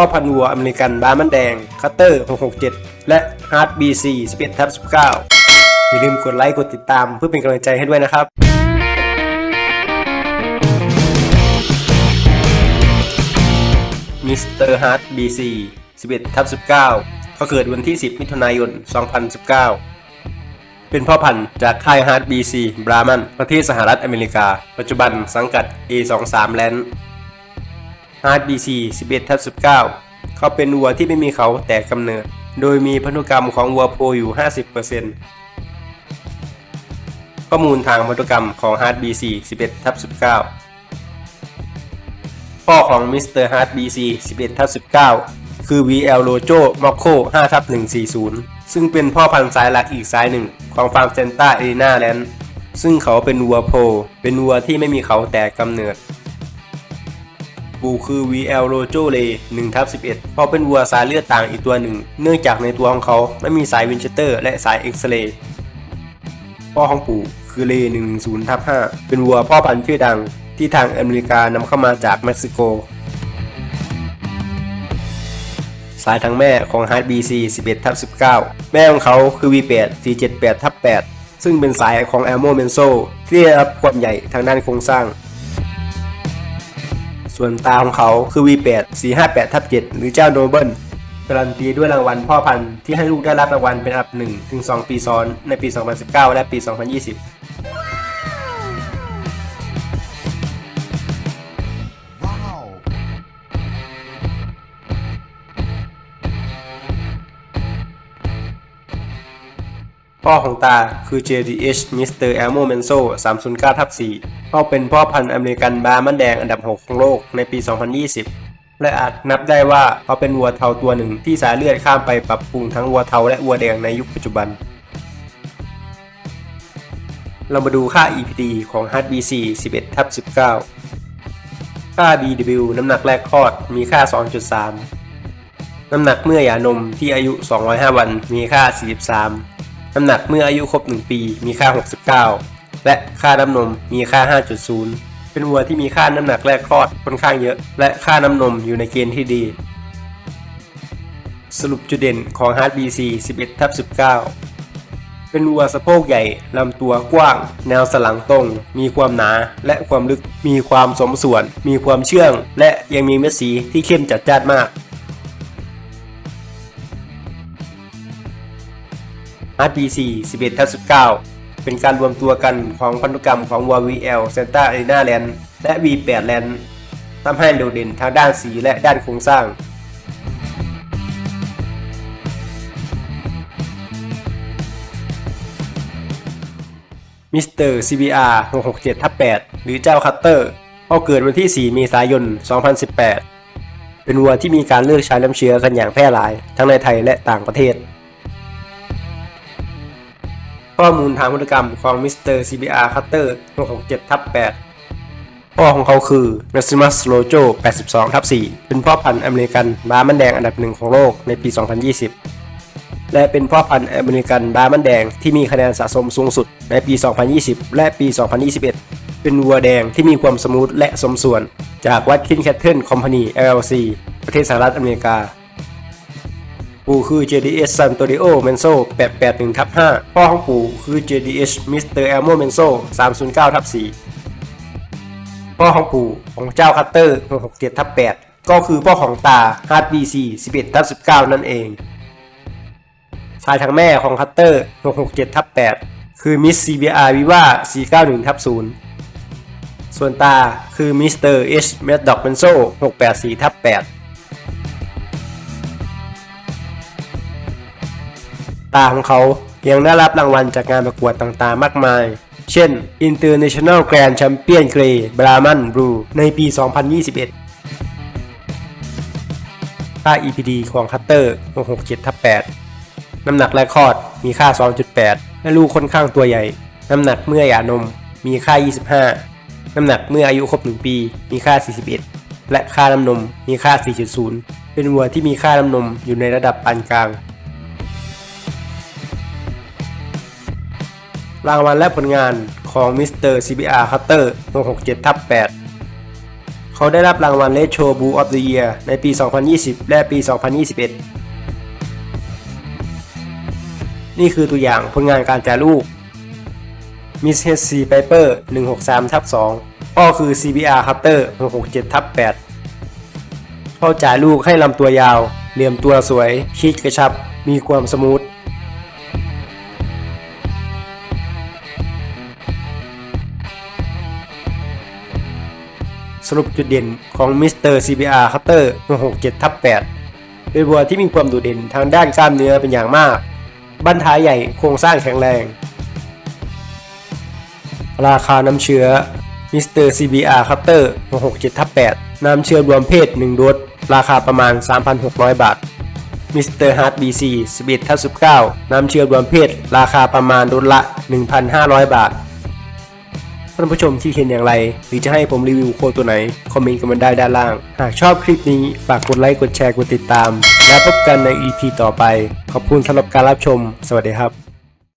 พ่อพันวัวอเมริกันบาร์มันแดง คัตเตอร์ 667 และฮาร์ด BC 11ทับ19 อย่าลืมกดไลค์กดติดตามเพื่อเป็นกำลังใจให้ด้วยนะครับมิสเตอร์ฮาร์ด BC 11ทับ19 เขาเกิดวันที่ 10 มิถุนายน 2019 เป็นพ่อพันธุ์จากค่ายฮาร์ด BC บรามัน ประเทศสหรัฐอเมริกา ปัจจุบันสังกัด A23 Land ฮาร์ด BC 11ทับ19 เขาเป็นวัวที่ไม่มีเขาแต่กำเนิด โดยมีพันธุกรรมของวัวโพอยู่ 50%ข้อมูลทางพันธุกรรมของ Hard BC 11ทับ19 พ่อของมิสเตอร์ฮาร์ด BC 11ทับ19 คือ VL Lojo Mocco 5ทับ140 ซึ่งเป็นพ่อพันธุ์สายหลักอีกสายหนึ่งของฟาร์มเซนต้าเอรีนาแลนด์ซึ่งเขาเป็นวัวโพ เป็นวัวที่ไม่มีเขาแต่กำเนิด ปูคือ VL Rojo l e 1ทับ11 เพราะเป็นวัวสายเลือดต่างอีกตัวหนึ่ง เนื่องจากในตัวของเขาไม่มีสายวินเชสเตอร์และสายเอ็กซเรย์พ่อของปู่คือเล110ทับ5เป็นวัวพ่อพันธุ์ชื่อดังที่ทางอเมริกานำเข้ามาจากเม็กซิโก สายทางแม่ของ Hard BC 11ทับ19 แม่ของเขาคือ V8 478ทับ8ซึ่งเป็นสายของ Elmo Menso ที่ได้รับความใหญ่ทางด้านโครงสร้าง ส่วนตาของเขาคือ V8 458ทับ7หรือเจ้าโนเบิลการันตีด้วยรางวัลพ่อพันธุ์ที่ให้ลูกได้รับรางวัลเป็นอันดับ1ถึง2ปีซ้อนในปี 2019 และปี 2020 พ่อของตาคือ JDH Mr. Elmo Menso 309ทับ4เขาเป็นพ่อพันธุ์อเมริกันบาร์มันแดงอันดับ 6 ของโลกในปี 2020 และอาจนับได้ว่าเขาเป็นวัวเทาตัวหนึ่งที่สายเลือดข้ามไปปรับปรุงทั้งวัวเทาและวัวแดงในยุคปัจจุบัน เรามาดูค่า EPD ของ Hard BC 11ทับ19 ค่า DW น้ำหนักแรกคลอดมีค่า 2.3 น้ำหนักเมื่อหย่านมที่อายุ 205 วันมีค่า 43 น้ำหนักเมื่ออายุครบ 1 ปีมีค่า 69 และค่าน้ำนมมีค่า 5.0 เป็นวัวที่มีค่าน้ำหนักแรกคลอดค่อนข้างเยอะ และค่าน้ำนมอยู่ในเกณฑ์ที่ดี สรุปจุดเด่นของ Hard BC 11ทับ19 เป็นวัวสะโพกใหญ่ลำตัวกว้าง แนวสลังตรง มีความหนาและความลึก มีความสมส่วน มีความเชื่อง และยังมีเม็ดสีที่เข้มจัดจ้านมาก Hard BC 11ทับ19 เป็นการรวมตัวกันของพันธุกรรมของวัว VL Santa Arena Land และ V8 Land ทำให้โดดเด่นทางด้านสีและด้านโครงสร้างมิสเตอร์ CBR 667ทับ8หรือเจ้าคัตเตอร์เขาเกิดวันที่ 4 เมษายน 2018 เป็นวัวที่มีการเลือกใช้น้ำเชื้อกันอย่างแพร่หลาย ทั้งในไทยและต่างประเทศ ข้อมูลทางพันธุกรรมของมิสเตอร์ CBR Cutter 667ทับ8พ่อของเขาคือ Maximus Rojo 82ทับ4เป็นพ่อพันธุ์อเมริกันบาร์มันแดงอันดับหนึ่งของโลกในปี 2020 และเป็นพ่อพันธุ์อเมริกันบาร์มันแดงที่มีคะแนนสะสมสูงสุดในปี 2020 และปี 2021 เป็นวัวแดงที่มีความสมูทและสมส่วน จากวัดคินแคทเทิลคอมพานี LLC ประเทศสหรัฐอเมริกา ปู่คือ JDS Santorio Menso 881ทับ5พ่อของปู่คือ JDH Mr. Elmo Menso 309ทับ4พ่อของปู่ของเจ้าคัตเตอร์667ทับ8ก็คือพ่อของตา Hard BC 11ทับ19 นั่นเองสายทางแม่ของคัตเตอร์667ทับ8คือ Miss CBR Viva 491ทับ0ส่วนตาคือ Mr. H Mad Dog Menso 684ทับ8 ตาของเขายังได้รับรางวัลจากงานประกวดต่างๆ มากมาย เช่น International Grand Champion Grey Brahman Blue ในปี 2021 ค่า EPD ของคัตเตอร์667ทับ8น้ำหนักแรกคลอดมีค่า 2.8 และลูกค่อนข้างตัวใหญ่ น้ำหนักเมื่อหย่านมมีค่า 25 น้ำหนักเมื่ออายุครบ 1 ปี มีค่า 41 และค่าน้ำนมมีค่า 4.0 เป็นวัวที่มีค่าน้ำนมอยู่ในระดับปานกลาง รางวัลและผลงานของมิสเตอร์ CBR Cutter 667ทับ8เขาได้รับรางวัล Red Show Bull of the Year ในปี 2020 และปี 2021 นี่คือตัวอย่างผลงานการจ่ายลูก Miss HC Piper 163ทับ2พ่อคือ CBR Cutter 667ทับ8พ่อจ่ายลูกให้ลำตัวยาว เหลี่ยมตัวสวย ชิดกระชับ มีความสมูท สรุปจุดเด่นของ Mr. CBR Cutter 167ทับ8เป็นวัวที่มีความโดดเด่นทางด้านกล้ามเนื้อเป็นอย่างมาก บั้นท้ายใหญ่โครงสร้างแข็งแรง ราคาน้ำเชื้อ Mr. CBR Cutter 167ทับ8น้ำเชื้อรวมเพศ 1 โดสราคาประมาณ 3,600 บาท Mr. Hard BC 11ทับ19 น้ำเชื้อรวมเพศ ราคาประมาณโดสละ 1,500 บาท ท่านผู้ชมที่เห็นอย่างไร หรือจะให้ผมรีวิวโคตัวไหน คอมเมนต์กันมาได้ด้านล่าง หากชอบคลิปนี้ ฝากกดไลค์กดแชร์กดติดตาม และพบกันใน EP ต่อไป ขอบคุณสำหรับการรับชม สวัสดีครับ